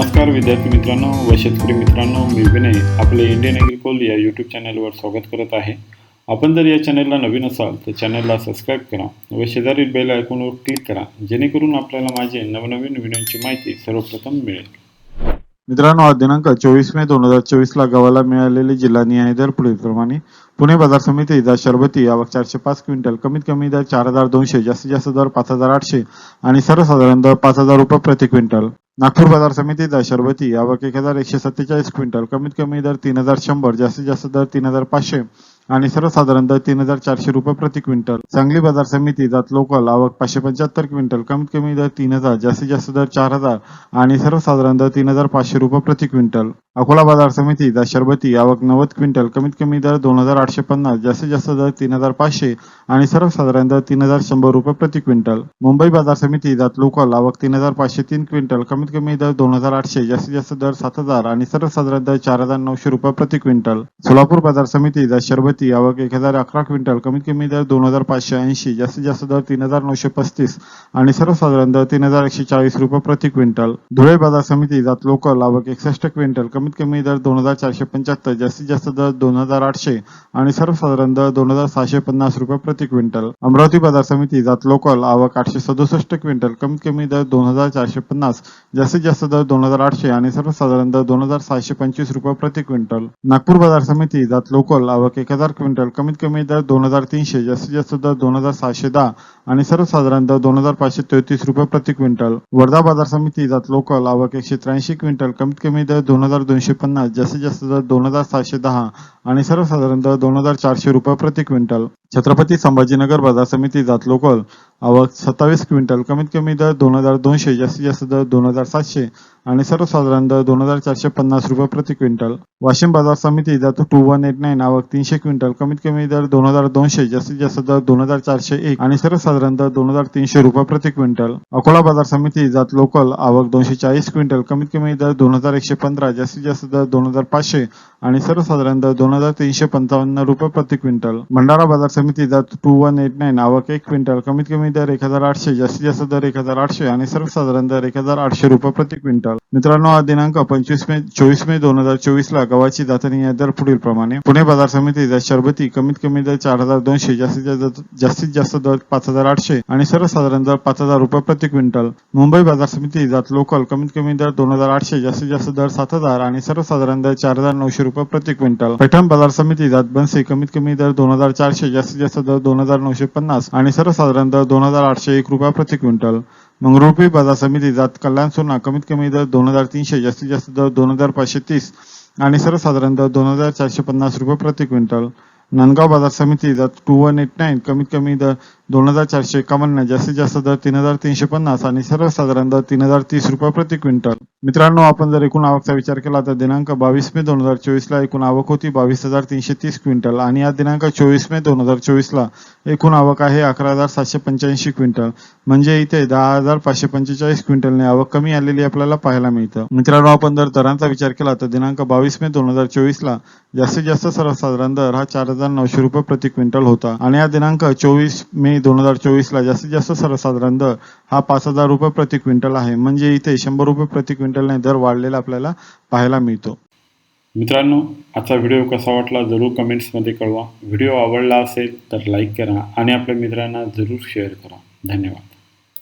नमस्कार विद्यार्थी मित्रांनो व शेतकरी मित्रांनो मी विनय आपले इंडियन ॲग्रिकोल या यूट्यूब चॅनलवर स्वागत करत आहे. आपण जर या चॅनलला नवीन असाल तर चॅनलला सबस्क्राईब करा व शेजारील बेल आयकॉनवर क्लिक करा जेणेकरून आपल्याला माझे नवनवीन व्हिडिओची माहिती सर्वप्रथम मिळेल. मित्रांनो आज दिनांक चोवीस मे दोन हजार चोवीस ला गव्हाला मिळालेले जिल्हा निहाय दर पुढीलप्रमाणे पुणे बाजार समिती दर शरबती आवक चारशे पाच क्विंटल कमीत कमी दर चार हजार दोनशे जास्तीत जास्त दर पाच हजार आठशे आणि सर्वसाधारण दर पाच हजार रुपये प्रति क्विंटल. नागपूर बाजार समिती दर शरबती आवक एक हजार एकशे सत्तेचाळीस क्विंटल कमीत कमी दर तीन हजार शंभर जास्तीत जास्त दर तीन हजार पाचशे आणि सर्वसाधारण दर तीन हजार चारशे रुपये प्रति क्विंटल. सांगली बाजार समिती जात लोकल आवक पाचशे पंच्याहत्तर क्विंटल कमीत कमी दर तीन हजार जास्तीत जास्त दर चार हजार आणि सर्वसाधारण दर तीन हजार पाचशे रुपये प्रति क्विंटल. अकोला बाजार समितीचा शरबती आवक नव्वद क्विंटल कमीत कमी दर दोन हजार आठशे पन्नास जास्तीत जास्त दर तीन हजार पाचशे आणि सर्वसाधारण दर तीन हजार शंभर रुपये प्रति क्विंटल. मुंबई बाजार समितीचा लोकल आवक तीन हजार पाचशे तीन क्विंटल कमीत कमी दर दोन हजार आठशे जास्तीत जास्त दर सात हजार आणि सर्वसाधारण दर चार हजार नऊशे रुपये प्रति क्विंटल. सोलापूर बाजार समितीचा शरबती आवक एक हजार अकरा क्विंटल कमीत कमी दर दोन हजार पाचशे ऐंशी जास्तीत जास्त दर तीन हजार नऊशे पस्तीस आणि सर्वसाधारण दर तीन हजार एकशे चाळीस रुपये प्रति क्विंटल. धुळे बाजार समितीचा लोकल आवक एकसष्ट क्विंटल कमीत कमी दर दोन हजार चारशे पंच्याहत्तर जास्तीत जास्त दर दोन हजार आठशे आणि सर्वसाधारण दर दोन हजार सहाशे पन्नास रुपये प्रति क्विंटल अमरावती बाजार समिती जात लोकल आवक आठशे सदुसष्ट क्विंटल कमीत कमी दर दोन हजार चारशे पन्नास जास्तीत जास्त दर दोन हजार आठशे आणि सर्वसाधारण दर दोन हजार सहाशे पंचवीस रुपये प्रति क्विंटल नागपूर बाजार समिती जात लोकल आवक एक हजार क्विंटल कमीत कमी दर दोन हजार तीनशे जास्तीत जास्त दर दोन हजार सहाशे दहा आणि सर्वसाधारण दर दोन हजार पाचशे तेहतीस रुपये प्रति क्विंटल वर्धा बाजार समिती जात लोकल आवक एकशे त्र्याऐंशी क्विंटल कमीत कमी दर दोन हजार दोनशे पन्नास जास्तीत जास्त दर दोन हजार सातशे दहा आणि सर्वसाधारण दर दोन हजार चारशे रुपये प्रति क्विंटल. छत्रपती संभाजीनगर बाजार समिती जात लोकल. आवक सत्तावीस क्विंटल कमीत कमी दर दोन हजार दोनशे जास्तीत जास्त दर दोन हजार सातशे. आणि सर्वसाधारण दर दोन हजार चारशे पन्नास रुपये प्रति क्विंटल. वाशिम बाजार समिती जातो टू वन एट नाईन आवक तीनशे क्विंटल कमीत कमी दर दोन हजार दोनशे जास्तीत जास्त दर दोन हजार चारशे एक आणि सर्वसाधारण दर दोन हजार तीनशे रुपये प्रति क्विंटल. अकोला बाजार समिती जात लोकल आवक दोनशे चाळीस क्विंटल कमीत कमी दर दोन हजार एकशे पंधरा जास्तीत जास्त दर दोन हजार पाचशे आणि सर्वसाधारण दर दोन हजार तीनशे पंचावन्न रुपये प्रति क्विंटल. भंडारा बाजार समिती जात टू वन एट नाईन आवक एक क्विंटल कमीत कमी दर एक हजार आठशे जास्तीत जास्त दर एक हजार आठशे आणि सर्वसाधारण दर एक हजार आठशे रुपये प्रति क्विंटल. मित्रांनो आज दिनांक पंचवीस मे चोवीस मे दोन हजार चोवीस ला गव्हाची दातणी दर पुढील प्रमाणे. पुणे बाजार समिती शरबती कमीत कमी दर चार हजार दोनशे जास्तीत जास्त जास्तीत जास्त दर पाच हजार आठशे आणि सर्वसाधारण दर पाच हजार रुपये प्रति क्विंटल. मुंबई बाजार समिती जात लोकल कमीत कमी दर दोन हजार आठशे जास्तीत जास्त दर सात हजार आणि सर्वसाधारण दर चार हजार नऊशे रुपये प्रति क्विंटल. पैठण बाजार समिती जात बनसे कमीत कमी दर दोन हजार चारशे जास्तीत जास्त दर दोन हजार नऊशे पन्नास आणि सर्वसाधारण दर दोन हजार आठशे एक रुपया प्रति क्विंटल. मंगरुळपीर बाजार समिती जात कल्याण सोना कमीत कमी दर दोन हजार तीनशे जास्तीत जास्त दर दोन हजार पाचशे तीस आणि सर्वसाधारण दर दोन हजार चारशे पन्नास रुपये प्रति क्विंटल. नांदगाव बाजार समिती दर टू वन एट नाईन कमीत कमी दर दोन हजार चारशे एकावन्न जास्तीत जास्त दर तीन हजार तीनशे पन्नास आणि सर्वसाधारण दर तीन हजार तीस रुपये प्रति क्विंटल. मित्रांनो आपण जर एकूण आवकचा विचार केला तर दिनांक बावीस मे दोन हजार चोवीसला एकूण आवक होती बावीस हजार तीनशे तीस क्विंटल आणि या दिनांक चोवीस मे दोन हजार चोवीसला एकूण आवक आहे अकरा हजार सातशे पंच्याऐंशी क्विंटल. म्हणजे इथे दहा हजार पाचशे पंचेचाळीस क्विंटलने आवक कमी आलेली आपल्याला पाहायला मिळतं. मित्रांनो आपण जर दरांचा विचार केला तर दिनांक बावीस मे दोन हजार चोवीसला जास्तीत जास्त सर्वसाधारण दर हा चार हजार नऊशे रुपये प्रति क्विंटल होता. आणि या दिनांक चोवीस मे दोन हजार चोवीस ला जास्तीत जास्त सर्वसाधारण दर हा पाच हजार रुपये प्रति क्विंटल आहे. म्हणजे इथे शंभर रुपये प्रति क्विंटलने दर वाढलेला आपल्याला पाहायला मिळतो. मित्रांनो आजचा व्हिडिओ कसा वाटला जरूर कमेंट्समध्ये कळवा. व्हिडिओ आवडला असेल तर लाईक करा आणि आपल्या मित्रांना जरूर शेअर करा. धन्यवाद.